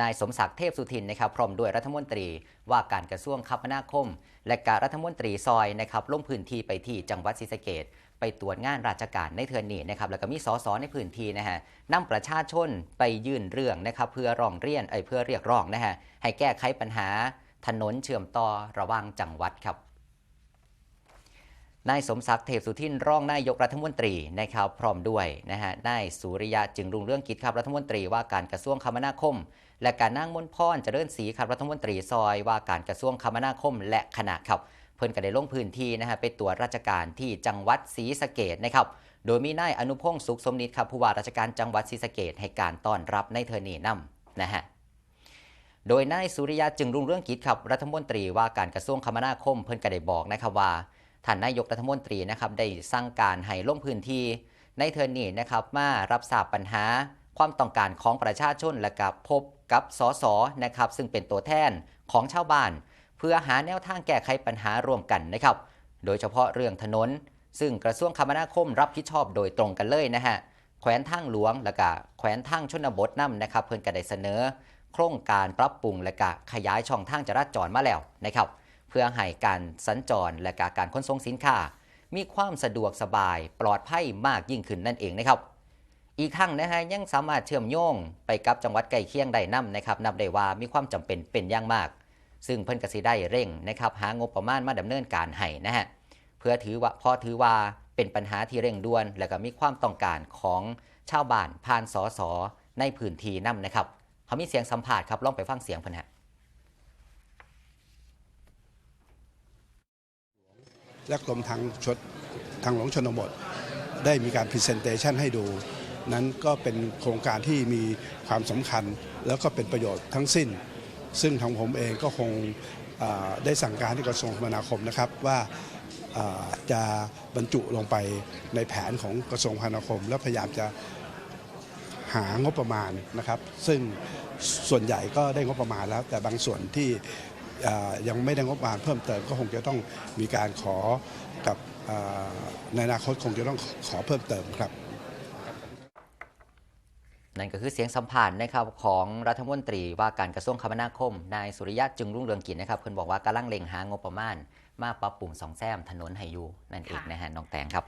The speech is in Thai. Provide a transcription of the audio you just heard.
นายสมศักดิ์เทพสุทินนะครับพร้อมด้วยรัฐมนตรีว่าการกระทรวงคมนาคม และการรัฐมนตรีซอยนะครับลงพื้นที่ไปที่จังหวัดศรีสะเกดไปตรวจงานราชการในเทือนนี้นะครับแล้วก็มีสสในพื้นที่นะฮะนำประชาชนไปยื่นเรื่องนะครับเพื่อร้องเรียนเอ้เพื่อเรียกร้องนะฮะให้แก้ไขปัญหาถนนเชื่อมต่อระหว่างจังหวัดครับ นายสมศักดิ์เทพสุทินรองนายกรัฐมนตรีนะครับพร้อมด้วยนะฮะนายสุริยะจึงรุ่งเรื่องกิจครับรัฐมนตรีว่าการกระทรวงคมนาคม และการนั่งมนต์พรเจริญศรีครับรัฐมนตรีซอยว่าการกระทรวงคมนาคม และคณะครับ เพิ่นก็ได้ลงพื้นที่นะฮะไปตรวจราชการที่จังหวัดศรีสะเกดนะครับโดยมีนายอนุพงศ์สุขสมนิตครับผู้ว่าราชการจังหวัดศรีสะเกดให้การต้อนรับในเทอร์นีนํนะฮะโดยนายสุริยะจึงรุ่งเรื่องกิจครับรัฐมนตรีว่าการกระทรวงคมนาคม เพิ่นก็ได้บอกนะครับว่า ท่านนายกรัฐมนตรีนะครับได้สั่งการให้ลงพื้นที่ในเทอร์นี้นะครับมารับทราบปัญหาความต้องการของประชาชนและกับพบกับสสนะครับซึ่งเป็นตัวแทนของชาวบ้าน เพื่อหาแนวทางแก้ไขปัญหาร่วมกันนะครับ โดยเฉพาะเรื่องถนน ซึ่งกระทรวงคมนาคมรับผิดชอบโดยตรงกันเลยนะฮะแขวนทางหลวงและก็แขวนทางชนบทนํนะครับ เพิ่อนก็ได้เสนอ โครงการปรับปรุงและก็ขยายช่องทางจราจรมาแล้วนะครับ เพื่อให้การสัญจรและก็การขนส่งสินค้า มีความสะดวกสบายปลอดภัยมากยิ่งขึ้นนั่นเองนะครับ อีกทั้งนะฮะยังสามารถเชื่อมโยงไปกับจังหวัดใกล้เคียงได้นํนะครับนับได้ว่ามีความจำเป็นเป็นอย่างมาก ซึ่งเพิ่นกสิได้เร่งนะครับหางบประมาณมาดำเนินการให้นะฮะเพื่อถือว่าพอถือว่าเป็นปัญหาที่เร่งด่วน และก็มีความต้องการของชาวบ้านผ่านสอสอในพื้นที่นํนะครับเขามีเสียงสัมภาษณ์ครับลองไปฟังเสียงเพิ่นฮะ และกรมทางชดทางหลวงชนบท ได้มีการพรีเซนเตชันให้ดู นั้นก็เป็นโครงการที่มีความสำคัญ แล้วก็เป็นประโยชน์ทั้งสิ้น ซึ่งทางผมเองก็คงได้สั่งการให้กระทรวงคมนาคมนะครับว่าจะบรรจุลงไปในแผนของกระทรวงคมนาคม แล้วพยายามจะหางบประมาณนะครับ ซึ่งส่วนใหญ่ก็ได้งบประมาณแล้ว แต่บางส่วนที่ ยังไม่ได้งบประมาณเพิ่มเติมก็คงจะต้องมีการขอกับเอ่อในอนาคตคงจะต้องขอเพิ่มเติมครับนั่นก็คือเสียงสัมภาษณ์นะครับของรัฐมนตรีว่าการกระทรวงคมนาคมนายสุริยะจึงรุ่งเรืองกิจนะครับเพิ่นบอกว่ากำลังเล็งหางบประมาณ มาปรับปรุงสองแซมถนนให้อยู่นั่นเองค่ะนะฮะน้องแตงครับ